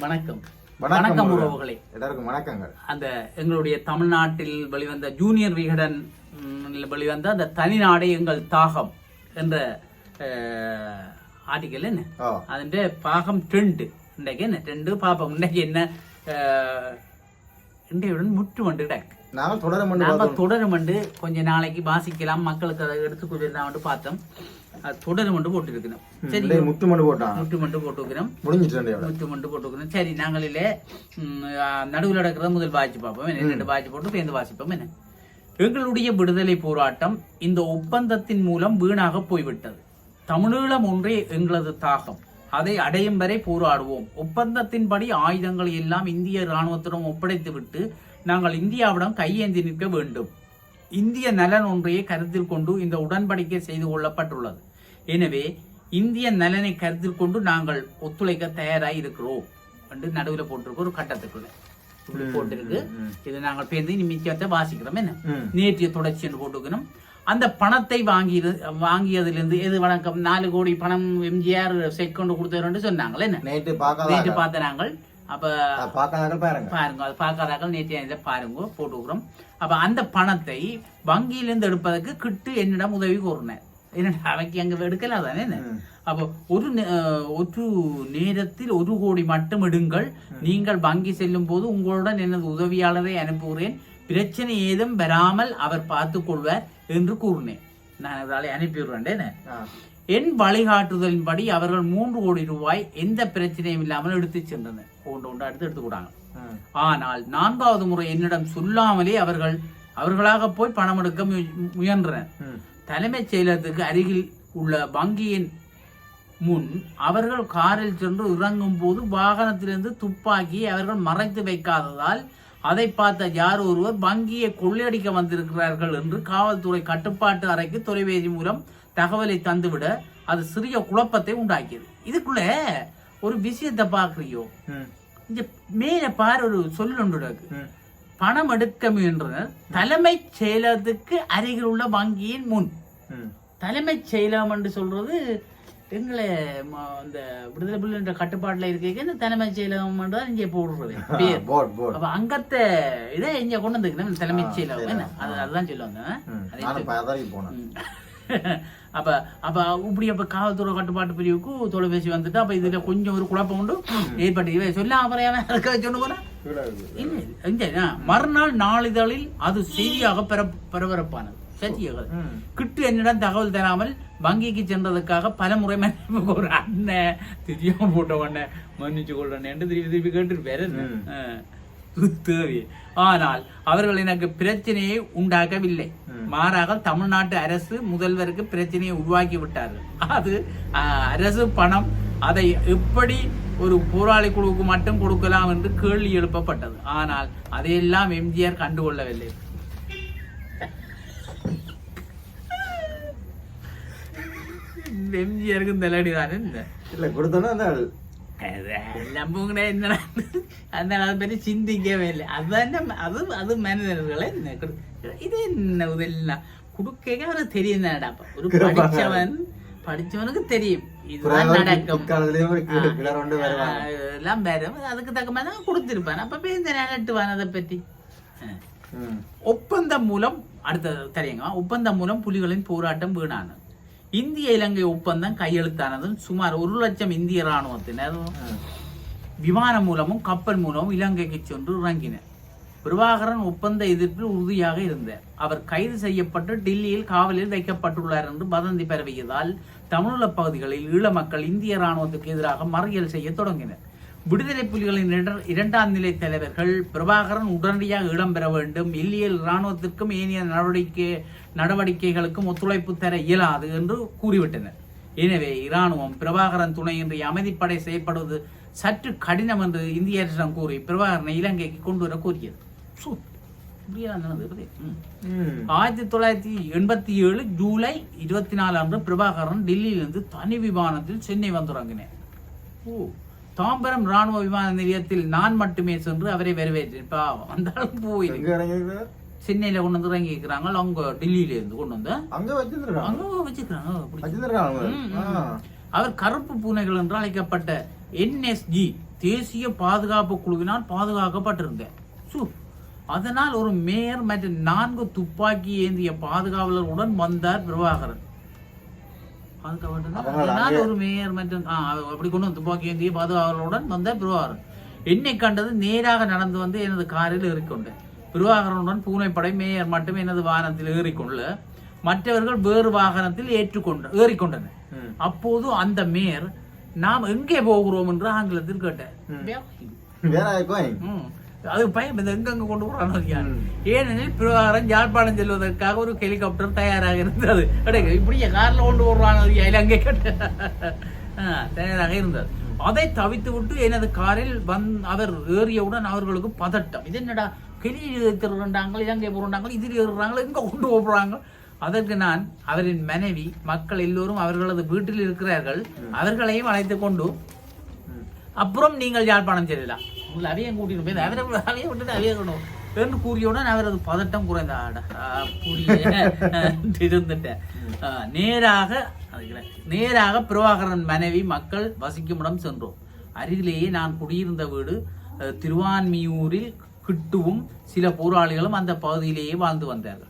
வணக்கம். வணக்கம் உறவுகளே. எல்லாருக்கும் வணக்கங்கள். அந்த எங்களுடைய தமிழ்நாட்டில் வெளிவந்த ஜூனியர் விகடன் வெளிவந்த அந்த தனிநாடு எங்கள் தாகம் என்ற ஆர்டிக்கல் என்ன? அதன் பாகம் டெண்டு இன்றைக்கு என்ன? டெண்டு பாப்போம் இன்றைக்கு என்ன இன்றையுடன் முற்று வந்துட்டாங்க நாங்கள் தொடர மண்டு நாம பார்த்தோம். தொடருமண்டு கொஞ்ச நாளைக்கு வாசிக்கலாம். மக்களுக்கு அதை எடுத்து கொடுத்துட்டு பார்த்தோம். அது தொடருமண்டு போட்டுருக்கணும் சரி. முத்து மண்டு போட்டான். முற்றுமண்டு போட்டுருக்கிறோம் முடிஞ்சிட்டு ரெண்டையோட நூற்றி மண்டு போட்டுக்கணும் சரி நாங்களிலே நடுவில் நடக்கிறத முதல் வாய்ச்சி பார்ப்போம். என்ன? ரெண்டு வாய்ச்சி போட்டு சேர்ந்து வாசிப்போம். என்ன? எங்களுடைய விடுதலை போராட்டம் இந்த ஒப்பந்தத்தின் மூலம் வீணாக போய்விட்டது. தமிழீழம் ஒன்றே எங்களது தாகம். அதை அடையும் வரை போராடுவோம். ஒப்பந்தத்தின்படி ஆயுதங்களை எல்லாம் இந்திய இராணுவத்திடம் ஒப்படைத்துவிட்டு நாங்கள் இந்தியாவிடம் கையேந்தி நிற்க வேண்டும். இந்திய நலன் ஒன்றையே கருத்தில் கொண்டு இந்த உடன்படிக்கை செய்து கொள்ளப்பட்டுள்ளது. எனவே இந்திய நலனை கருத்தில் கொண்டு நாங்கள் ஒத்துழைக்க தயாராக இருக்கிறோம் என்று நடுவில் போட்டிருக்கு ஒரு கட்டத்துக்குள்ள இப்படி போட்டிருக்கு. இது நாங்கள் பேருந்து நிமித்தத்தை வாசிக்கிறோம். என்ன. நேற்றைய தொடர்ச்சி என்று போட்டுக்கணும் அந்த பணத்தை வாங்கி வாங்கியதிலிருந்து எது வணக்கம் நாலு கோடி பணம் எம்ஜிஆர் செக் கொண்டு கொடுத்தாருன்னு சொன்னாங்களே நேற்று பார்த்த நாங்கள். அப்ப பார்க்காத பாருங்க. பாருங்க அது பார்க்காதாக்கள் நேற்று இதை பாருங்க போட்டுக்கிறோம். அப்ப அந்த பணத்தை வங்கியிலிருந்து எடுப்பதற்கு கிட்டு என்னிடம் உதவி கூறினார் என்னடா அவைக்கு அங்க எடுக்கல தானே. அப்போ ஒரு ஒரு நேரத்தில் ஒரு கோடி மட்டும் எடுங்கள். நீங்கள் வங்கி செல்லும் போது உங்களுடன் எனது உதவியாளரை அனுப்புகிறேன். பிரச்சனை ஏதும் வராமல் அவர் பார்த்துக் கொள்வார் என்று கூறினேன். நான் அவர்களை அனுப்பிவிடுறேன் ஆ. என் வழிகாட்டுதலின்படி அவர்கள் மூன்று கோடி ரூபாய் எந்த பிரச்சனையும் இல்லாமல் எடுத்துச் சென்றனர் ஒன்று ஒன்று அடுத்து எடுத்துக்கூடாங்க. ஆனால் நான்காவது முறை என்னிடம் சொல்லாமலே அவர்கள் அவர்களாக போய் பணம் எடுக்க முய- முயன்றனர். தலைமைச் செயலகத்துக்கு அருகில் உள்ள வங்கியின் முன் அவர்கள் காரில் சென்று இறங்கும் போது வாகனத்திலிருந்து துப்பாக்கியை அவர்கள் மறைத்து வைக்காததால் அதை பார்த்த யார் ஒருவர் வங்கியை கொள்ளையடிக்க வந்திருக்கிறார்கள் என்று காவல்துறை கட்டுப்பாட்டு அறைக்கு தொலைபேசி மூலம் தகவலை தந்துவிட அது சிறிய குழப்பத்தை உண்டாக்கியது இதுக்குள்ள ஒரு விஷயத்தை பார்க்கறியோ ம். இந்த மேல பாரு ஒரு ம். பணம் எடுக்க முயன்றனர் தலைமைச் செயலகத்துக்கு அருகில் உள்ள வங்கியின் முன். தலைமைச் செயலகம் என்று சொல்றது எங்களை ம- அந்த விடுதலை புலி என்ற கட்டுப்பாட்டுல இருக்க இந்த தலைமைச் செயலகம் தான் இங்கே போடுறது. அப்ப அங்கத்த இதை இங்க கொண்டு வந்துக்கணும் தலைமைச் செயலகம் என்ன? அது அதுதான் சொல்ல வந்தேன். ம். அதே நானும் பதறி போனேன். ம். அப்ப அப்ப இப்படி அப்ப காவல்துறை கட்டுப்பாட்டு பிரிவுக்கு தொலைபேசி வந்துட்டு அப்ப இதுல கொஞ்சம் ஒரு குழப்பம் உண்டு. ஏற்பட்டு சொல்ல அப்புறம் சொன்னு இருக்கு. இல்ல மறுநாள் நாளிதழில் அது செய்தியாக பெற பரபரப்பானது ம். கிட்டு என்னிடம் தகவல் தராமல் வங்கிக்கு சென்றதுக்காக பல முறை மன்னிப்பு ஒரு அண்ணன் தெரியாம போட்ட உடனே மன்னிச்சு என்று திருப்பி திருப்பி ம். ஆ, தேவை ஆனால் அவர்கள் எனக்கு பிரச்சனையை உண்டாக்கவில்லை. மாறாக தமிழ்நாட்டு அரசு முதல்வருக்கு பிரச்சனையை உருவாக்கி விட்டார்கள். அது அரசு பணம் அதை எப்படி ஒரு போராளி குழுவுக்கு மட்டும் கொடுக்கலாம் என்று கேள்வி எழுப்பப்பட்டது. ஆனால் அதையெல்லாம் எம்ஜிஆர் கண்டுகொள்ளவில்லை. இந்த எம்ஜிஆருக்கு இந்த லடி தானே இந்த இல்ல கொடுத்தோன்னா அந்த எல்லாம் போங்கடா என்ன அந்த அதை பற்றி சிந்திக்கவே இல்லை அதுதான் அது அது மனிதர்களை இது என்ன இதெல்லாம் கொடுக்க அவனுக்கு தெரியும் தானடா ஒரு படிச்சவன் படிச்சவனுக்கு தெரியும் இதுதான் நடக்கும் எல்லாம் வரும் அதுக்கு தக்க மாதிரி கொடுத்திருப்பான் இந்த நிலட்டுவான் அதை பற்றி. ஒப்பந்தம் மூலம் அடுத்த தெரியுங்க ஒப்பந்தம் மூலம் புலிகளின் போராட்டம் வீணானது இந்திய இலங்கை ஒப்பந்தம் கையெழுத்தானதும் சுமார் ஒரு லட்சம் இந்திய இராணுவத்தினர். விமானம் மூலமும் கப்பல் மூலமும் இலங்கைக்கு சென்று இறங்கினர் பிரபாகரன் ஒப்பந்த எதிர்ப்பில் உறுதியாக இருந்தார் அவர் கைது செய்யப்பட்டு டெல்லியில் காவலில் வைக்கப்பட்டுள்ளார் என்று வதந்தி பரவியதால் தமிழீழ பகுதிகளில் ஈழ மக்கள் இந்திய இராணுவத்துக்கு எதிராக மறியல் செய்ய தொடங்கினர். விடுதலை புலிகளின் இரண்ட- இரண்டாம் நிலை தலைவர்கள் பிரபாகரன் உடனடியாக இடம்பெற வேண்டும். இல்லியல் இராணுவத்திற்கும் ஏனைய நடவடிக்கை நடவடிக்கைகளுக்கும் ஒத்துழைப்பு தர இயலாது என்று கூறிவிட்டனர். எனவே இராணுவம் பிரபாகரன் துணையின்றி அமைதிப்படை செயற்படுவது சற்று கடினம் என்று இந்திய அரசிடம் கூறி பிரபாகரனை இலங்கைக்கு கொண்டு வர கூறியது. ஆயிரத்தி தொள்ளாயிரத்தி எண்பத்தி ஏழு ஜூலை இருபத்தி நாலு அன்று பிரபாகரன் டெல்லியிலிருந்து தனி விமானத்தில் சென்னை வந்திறங்கினேன் ஓ. தாம்பரம் ராணுவ விமான நிலையத்தில் நான் மட்டுமே சென்று அவரை வரவேற்றேன். பாவம் இறங்கியிருக்கார்? சென்னையில கொண்டு வந்து இறங்கி இருக்கிறாங்க அவங்க டெல்லியில இருந்து கொண்டு வந்து. அங்க வச்சிருக்காங்க அங்க. அவர். கருப்பு பூனைகள் என்று அழைக்கப்பட்ட என்எஸ்ஜி தேசிய பாதுகாப்பு குழுவினால் பாதுகாக்கப்பட்டிருந்தேன். அதனால் ஒரு மேயர் மற்றும் நான்கு துப்பாக்கி ஏந்திய பாதுகாவலருடன் வந்தார் பிரபாகரன். அங்கே- ஒரு மேயர் மற்றும் அப்படி கொண்டு வந்து துப்பாக்கி ஏந்திய பாதுகாவலருடன் வந்தார் பிரபாகரன் என்னை கண்டது நேராக நடந்து வந்து எனது காரில் ஏறிக்கொண்டேன் பிரபாகரனுடன் பூனைப்படை மேயர் மட்டும் எனது வாகனத்தில் ஏறிக்கொள்ள மற்றவர்கள் வேறு வாகனத்தில் ஏற்றுக்கொண்ட ஏறிக்கொண்டனர். அப்போது அந்த மேயர் நாம் எங்கே போகிறோம்? என்று ஆங்கிலத்தில் கேட்டார். அது பயம் இந்த எங்கெங்க கொண்டு. ம். ஏனெனில் பிரகாரம் யாழ்ப்பாணம் செல்வதற்காக ஒரு ஹெலிகாப்டர் தயாராக இருந்தது. அடே இப்படி கார்ல கொண்டு போடுறான் அங்கே கேட்டு? தயாராக இருந்தது. அதை தவித்து விட்டு எனது காரில் வந் அவர் ஏறியவுடன் அவர்களுக்கு பதட்டம். இது என்னடா கெளியில் திருறாங்க இலங்கை போறாங்க இதில் ஏறுறாங்க எங்க கொண்டு போடுறாங்க அதற்கு நான் அவரின் மனைவி மக்கள் எல்லோரும் அவர்களது வீட்டில் இருக்கிறார்கள். அவர்களையும் அழைத்துக் கொண்டு அப்புறம் நீங்கள் யாழ்ப்பாணம் செல்லலாம். உங்களை அவையும் கூட்டிட்டு போய் அவரை அவையை விட்டுட்டு அவைய கொண்டு என்று கூறியவுடன் அவரது பதட்டம் குறைந்த ஆட. இருந்துட்டேன் நேராக நேராக பிரபாகரன் மனைவி மக்கள் வசிக்கும் இடம் சென்றோம். அருகிலேயே நான் குடியிருந்த வீடு திருவான்மியூரில் கிட்டுவும் சில போராளிகளும் அந்த பகுதியிலேயே வாழ்ந்து வந்தார்கள்.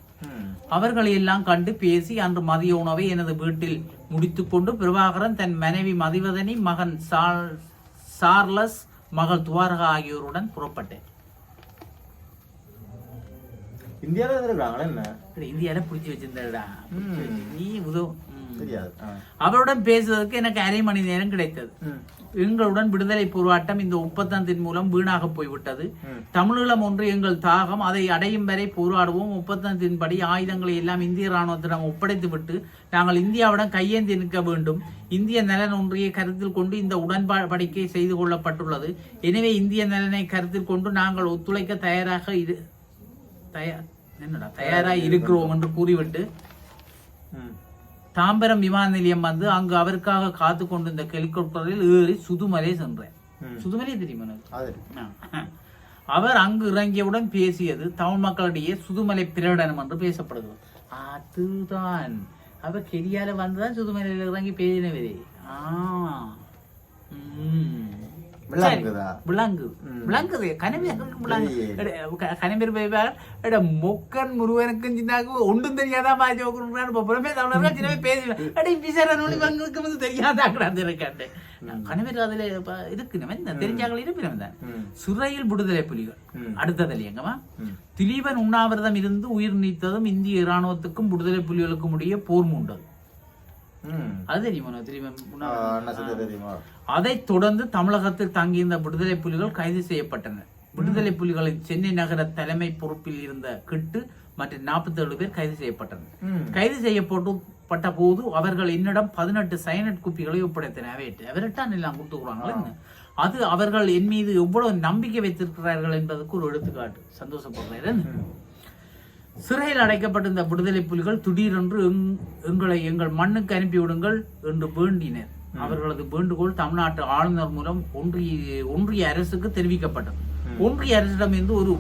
அவர்களை எல்லாம் கண்டு பேசி அன்று மதிய உணவை எனது வீட்டில் முடித்துக்கொண்டு பிரபாகரன் தன் மனைவி மதிவதனி மகன் சார் சார்லஸ் மகள் துவாரகா ஆகியோருடன் புறப்பட்டேன் இந்தியால இருந்திருக்காங்களா என்ன இந்தியால பிடிச்சி வச்சிருந்தா ம். நீ உதவும். அவருடன் பேசுவதற்கு எனக்கு அரை மணி நேரம் கிடைத்தது. எங்களுடன் விடுதலை போராட்டம் இந்த ஒப்பந்தத்தின் மூலம் வீணாக போய்விட்டது. தமிழீழம் ஒன்று எங்கள் தாகம். அதை அடையும் வரை போராடுவோம். ஒப்பந்தத்தின்படி ஆயுதங்களை எல்லாம் இந்திய ராணுவத்திடம் ஒப்படைத்து விட்டு நாங்கள் இந்தியாவிடம் கையேந்தி நிற்க வேண்டும். இந்திய நலன் ஒன்றியை கருத்தில் கொண்டு இந்த உடன்படிக்கை செய்து கொள்ளப்பட்டுள்ளது. எனவே இந்திய நலனை கருத்தில் கொண்டு நாங்கள் ஒத்துழைக்க தயாராக இரு தயார் என்னடா? தயாராக இருக்கிறோம். என்று கூறிவிட்டு. தாம்பரம் விமான நிலையம் வந்து அங்கு அவருக்காக காத்து கொண்டிருந்த ஹெலிகாப்டரில் ஏறி சுதுமலை சென்றேன். சுதுமலை தெரியுமா. அவர் அங்கு இறங்கியவுடன் பேசியது தமிழ் மக்களிடையே சுதுமலை பிரகடனம் என்று பேசப்படுகிறது அதுதான் அவர் கெரியால வந்துதான் சுதுமலையில் இறங்கி பேசினவரே ஆ ம். விளங்குதா? சரி, விளங்கு. விளங்குது. கனவேர் விளங்கு. சரி. எட, க- கனவேர் போய்வார் எட மொக்கன் முருகனுக்கும் சின்னாக்கும் ஒன்றும் தெரியாதா பாஜ இப்போ புறமே தமிழர்கள் பேசுவேன். அடே பிசர நூலி வங்களுக்கு வந்து தெரியாதாங்கடா இருக்காண்டு. அதுல இப்ப இருக்குனவன் இந்த தெரிஞ்சாக்கள் இருப்பினவன் தான். ம். சிறையில் விடுதலை புலிகள். ம். அடுத்ததில் எங்கம்மா ம். திலீபன் உண்ணாவிரதம் இருந்து உயிர் நீத்ததும் இந்திய இராணுவத்துக்கும் விடுதலை புலிகளுக்கும் இடையே போர் மூண்டது. அது தெரியுமா தெரியுமா? அதைத் தொடர்ந்து தமிழகத்தில் தங்கியிருந்த விடுதலை புலிகள் கைது செய்யப்பட்டனர் விடுதலை புலிகளின் சென்னை நகர தலைமை பொறுப்பில் இருந்த கிட்டு மற்றும் 47 பேர் கைது செய்யப்பட்டனர். கைது செய்யப்பட்டு பட்ட போது அவர்கள் என்னிடம் பதினெட்டு சைனட் குப்பிகளை ஒப்படைத்தனர். அவையிட்டு அவர்கிட்ட எல்லாம் கொடுத்துக்கிறாங்களே அது அவர்கள் என் மீது எவ்வளவு நம்பிக்கை வைத்திருக்கிறார்கள் என்பதற்கு ஒரு எடுத்துக்காட்டு. சந்தோஷப்படுறேன். சிறையில் அடைக்கப்பட்டிருந்த விடுதலை புலிகள் திடீரென்று எங்- எங்களை எங்கள் மண்ணுக்கு அனுப்பிவிடுங்கள் என்று வேண்டினர். அவர்களது வேண்டுகோள் தமிழ்நாட்டு ஆளுநர் மூலம் ஒன்றிய ஒன்றிய அரசுக்கு தெரிவிக்கப்பட்டது. ஒன்றிய அரசிடமிருந்து ஒரு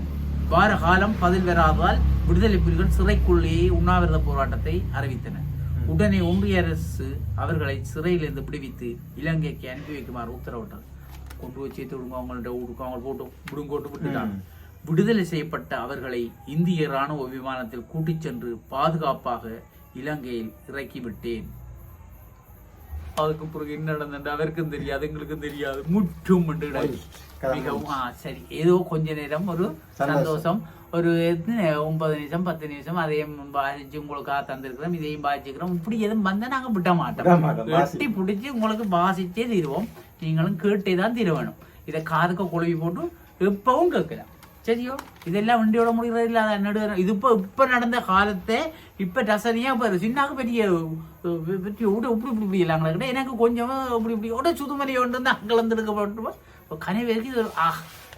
வார காலம் பதில் பெறாததால் விடுதலை புலிகள் சிறைக்குள்ளேயே உண்ணாவிரத போராட்டத்தை அறிவித்தனர். உடனே ஒன்றிய அரசு அவர்களை சிறையிலிருந்து விடுவித்து இலங்கைக்கு அனுப்பி வைக்குமாறு உத்தரவிட்டது. கொண்டு சேர்த்து விடுங்க அவங்கள்ட்ட விடுங்க அவங்க போட்டு விடுங்கோட்டு விட்டுட்டாங்க. விடுதலை செய்யப்பட்ட அவர்களை இந்திய ராணுவ விமானத்தில் கூட்டிச் சென்று பாதுகாப்பாக இலங்கையில் இறக்கி விட்டேன் அதுக்கு பிறகு என்ன நடந்தது? அவருக்கும் தெரியாது எங்களுக்கும் தெரியாது. முற்றும் மிகவும் சரி. ஏதோ கொஞ்ச நேரம் ஒரு சந்தோஷம். ஒரு ஒன்பது நிமிஷம் பத்து நிமிஷம். அதையும் பாதிச்சு உங்களுக்கு தந்திருக்கிறோம் இதையும் பாதிச்சுக்கிறோம். இப்படி எதுவும் வந்தா நாங்க விட மாட்டோம். வெட்டி பிடிச்சி உங்களுக்கு வாசிச்சே தீருவோம். நீங்களும் கேட்டே தான் தீர வேணும் இதை காதுக்க குழவி போட்டு எப்பவும் கேட்கலாம். சரியோ? இதெல்லாம் வண்டியோட முடிகிறது இல்லாத நடு இது இப்போ இப்போ நடந்த காலத்தை இப்போ ரசனையா இப்போ சின்னாக்கு பெரிய பெரிய விட இப்படி இப்படி இப்படி இல்லாங்களா கிட்ட எனக்கு கொஞ்சம் இப்படி இப்படி விட சுதுமலை ஒன்று வந்து அங்கே வந்துருக்கப்பட்டு இப்போ கனவேருக்கு இது ஆ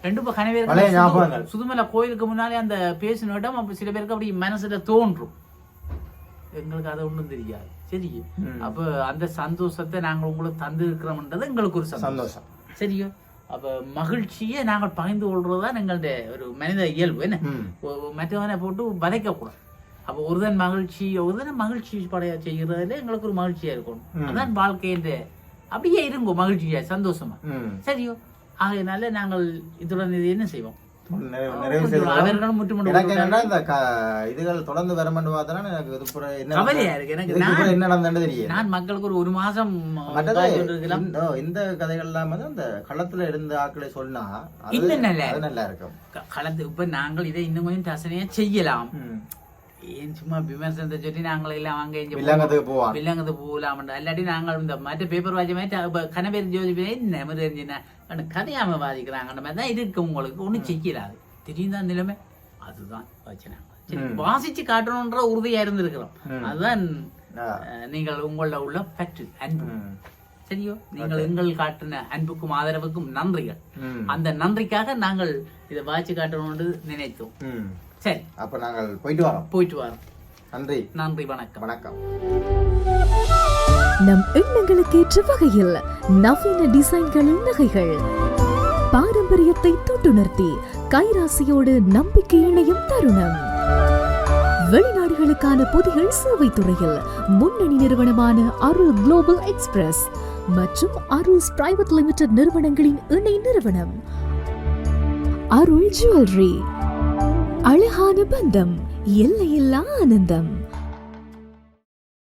ரெண்டு இப்போ கனவேருக்கு. சுதுமலை கோயிலுக்கு முன்னாலே அந்த பேசின இடம் அப்போ சில பேருக்கு அப்படி மனசுல தோன்றும். எங்களுக்கு அது ஒன்றும் தெரியாது. சரி. அப்ப அந்த சந்தோஷத்தை நாங்கள் உங்களுக்கு தந்து இருக்கிறோம்ன்றது எங்களுக்கு ஒரு சந்தோஷம். சரியோ? அப்ப மகிழ்ச்சியை நாங்கள் பகிர்ந்து கொள்றதுதான் எங்களுடைய ஒரு மனித இயல்பு என்ன? மற்றவனை போட்டு வதைக்கக்கூடாது அப்ப ஒருதன் மகிழ்ச்சி ஒருதனை மகிழ்ச்சி படைய செய்கிறதுல எங்களுக்கு ஒரு மகிழ்ச்சியா இருக்கணும். ம். அதான் வாழ்க்கைன்ற அப்படியே இருங்கோ மகிழ்ச்சியா சந்தோஷமா. சரியோ? ஆகையினால நாங்கள் இதுடன் இது என்ன செய்வோம்? மக்களுக்கு ஒரு ஒரு மாசம் இந்த- கதைகள் வந்து அந்த களத்துல இருந்த ஆட்களை சொன்னா இன்னும் நல்லா அது நல்லா இருக்கும். க- கலந்து இப்ப நாங்கள் இதை இன்னும் கொஞ்சம் ரசனையா செய்யலாம். ஏன் சும்மா விமர்சனத்தை சொல்லி நாங்கள் எல்லாம் அங்க இங்க வில்லங்கத்துக்கு இல்லாட்டி நாங்கள் இந்த மற்ற பேப்பர் வாட்சி மாதிரி கனவேரி ஜோதி என்ன தெரிஞ்சுன்னா கதையாம வாதிக்கிறாங்க அந்த மாதிரி தான் இருக்கு உங்களுக்கு ஒண்ணும் செய்யலாது தெரியுதா நிலைமை அதுதான். வாசிச்சு காட்டணும்ன்ற உறுதியா இருந்திருக்கிறோம். அதுதான் நீங்கள் உங்கள உள்ள பற்று அன்பு. சரியோ நீங்கள் எங்கள் காட்டின அன்புக்கும் ஆதரவுக்கும் நன்றிகள். அந்த நன்றிக்காக நாங்கள் இதை வாட்சி காட்டணும்னு நினைத்தோம். சரி. அப்ப நாங்கள் போயிட்டு வரோம். போயிட்டு வரோம். நன்றி. நன்றி வணக்கம். வணக்கம். நம் எண்ணங்களுக்கு ஏற்ற வகையில் நவீன டிசைன்களின் நகைகள். பாரம்பரியத்தை தொட்டுணர்த்தி கைராசியோடு நம்பிக்கை இணையும் தருணம். வெளிநாடுகளுக்கான பொதிகள் சேவை துறையில் முன்னணி நிறுவனமான அருள் குளோபல் எக்ஸ்பிரஸ் மற்றும் அருள்ஸ் பிரைவேட் லிமிடெட் நிறுவனங்களின் இணை நிறுவனம். அருள் ஜுவல்லரி அழகான பந்தம் எல்லையில்லா ஆனந்தம்.